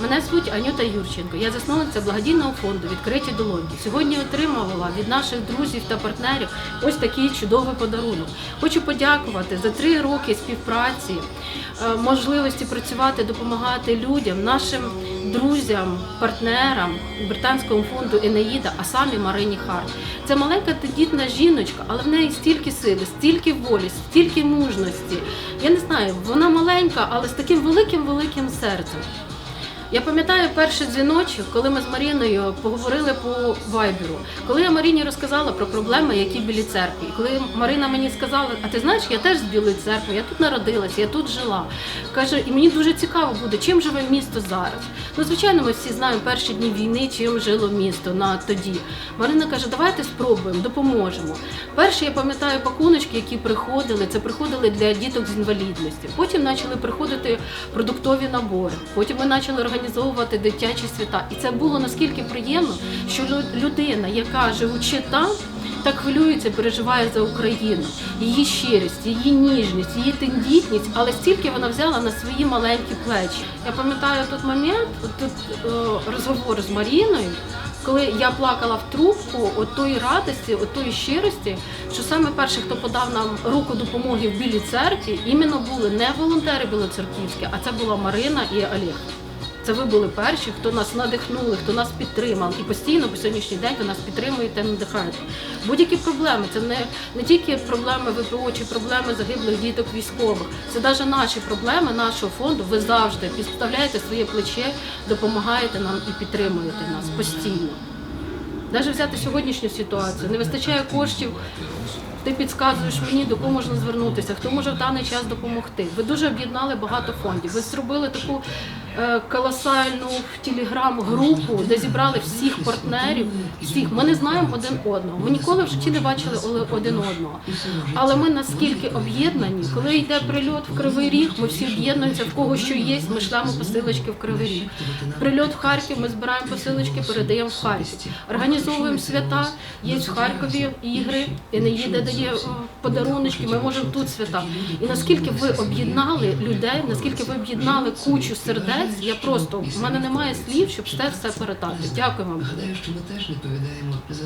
Мене звуть Анюта Юрченко. Я засновниця благодійного фонду Відкриті долоньки. Сьогодні отримувала від наших друзів та партнерів ось такий чудовий подарунок. Хочу подякувати за три роки співпраці, е, можливості працювати, допомагати людям, нашим друзям, партнерам британського фонду Енеїда, а самі Марині Харт. Це маленька тендітна жіночка, але в неї стільки сили, стільки волі, стільки мужності. Я не знаю, вона маленька, але з таким великим великим серцем. Я пам'ятаю перший дзвіночок, коли ми з Маріною поговорили по вайберу. Коли я Маріні розказала про проблеми, які в білій церкві. Коли Марина мені сказала, а ти знаєш, я теж з білої церкви, я тут народилася, я тут жила. Каже, і мені дуже цікаво буде, чим живе місто зараз. Ну, звичайно, ми всі знаємо перші дні війни, чим жило місто на тоді. Марина каже, давайте спробуємо, допоможемо. Перші я пам'ятаю пакуночки, які приходили, це приходили для діток з інвалідності. Потім почали приходити продуктові набори. Потім ми почали організовувати дитячі свята. І це було наскільки приємно, що лю- людина, яка живучи там, так хвилюється, переживає за Україну, її щирість, її ніжність, її тендітність, але стільки вона взяла на свої маленькі плечі. Я пам'ятаю тут момент, тут розговор з Маріною. Коли я плакала в трубку от тої радості, от тої щирості, що саме перші, хто подав нам руку допомоги в Білій церкві, іменно були не волонтери білоцерківські, а це була Марина і Олег. Це ви були перші, хто нас надихнули, хто нас підтримав. І постійно по сьогоднішній день ви нас підтримуєте, надихаєте. Будь-які проблеми це не, не тільки проблеми ВПО чи проблеми загиблих діток військових. Це навіть наші проблеми нашого фонду. Ви завжди підставляєте своє плече, допомагаєте нам і підтримуєте нас постійно. Навіть взяти сьогоднішню ситуацію, не вистачає коштів. Ти підказуєш мені, до кого можна звернутися, хто може в даний час допомогти. Ви дуже об'єднали багато фондів. Ви зробили таку колосальну телеграм-групу, де зібрали всіх партнерів. Всіх ми не знаємо один одного. Ми ніколи в житті не бачили один одного. Але ми наскільки об'єднані, коли йде прильот в Кривий Ріг, ми всі об'єднуємося, в кого що є, ми шлемо посилочки в Кривий Ріг. Прильот в Харків, ми збираємо посилочки, передаємо в Харків. Організовуємо свята, є в Харкові ігри, Енеїда дає е, подаруночки, ми можемо тут свята. І наскільки ви об'єднали людей, наскільки ви об'єднали кучу сердець, я просто в мене немає слів, щоб це все передати. Дякую вам. Гадаю, що ми теж відповідаємо